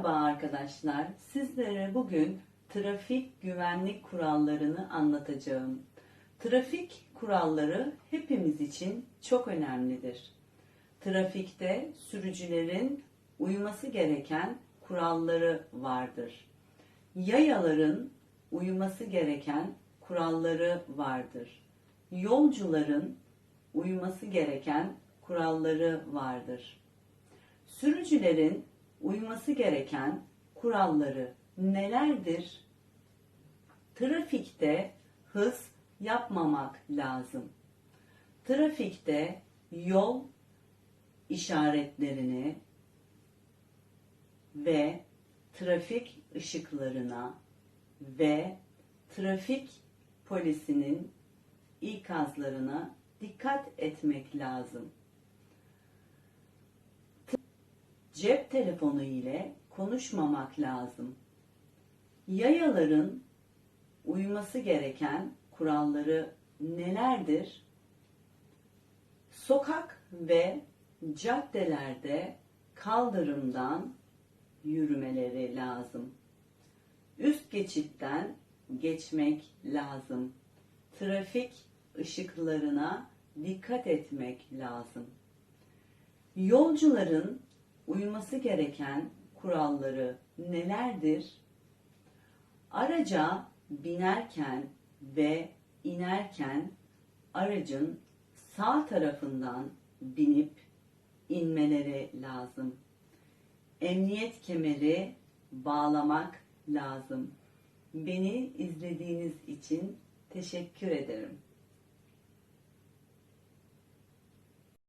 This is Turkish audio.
arkadaşlar. Sizlere bugün trafik güvenlik kurallarını anlatacağım. Trafik kuralları hepimiz için çok önemlidir. Trafikte sürücülerin uyması gereken kuralları vardır. Yayaların uyması gereken kuralları vardır. Yolcuların uyması gereken kuralları vardır. Sürücülerin uyması gereken kuralları nelerdir? Trafikte hız yapmamak lazım. Trafikte yol işaretlerini ve trafik ışıklarına ve trafik polisinin ikazlarına dikkat etmek lazım. Cep telefonu ile konuşmamak lazım. Yayaların uyması gereken kuralları nelerdir? Sokak ve caddelerde kaldırımdan yürümeleri lazım. Üst geçitten geçmek lazım. Trafik ışıklarına dikkat etmek lazım. Yolcuların uyması gereken kuralları nelerdir? Araca binerken ve inerken aracın sağ tarafından binip inmeleri lazım. Emniyet kemeri bağlamak lazım. Beni izlediğiniz için teşekkür ederim.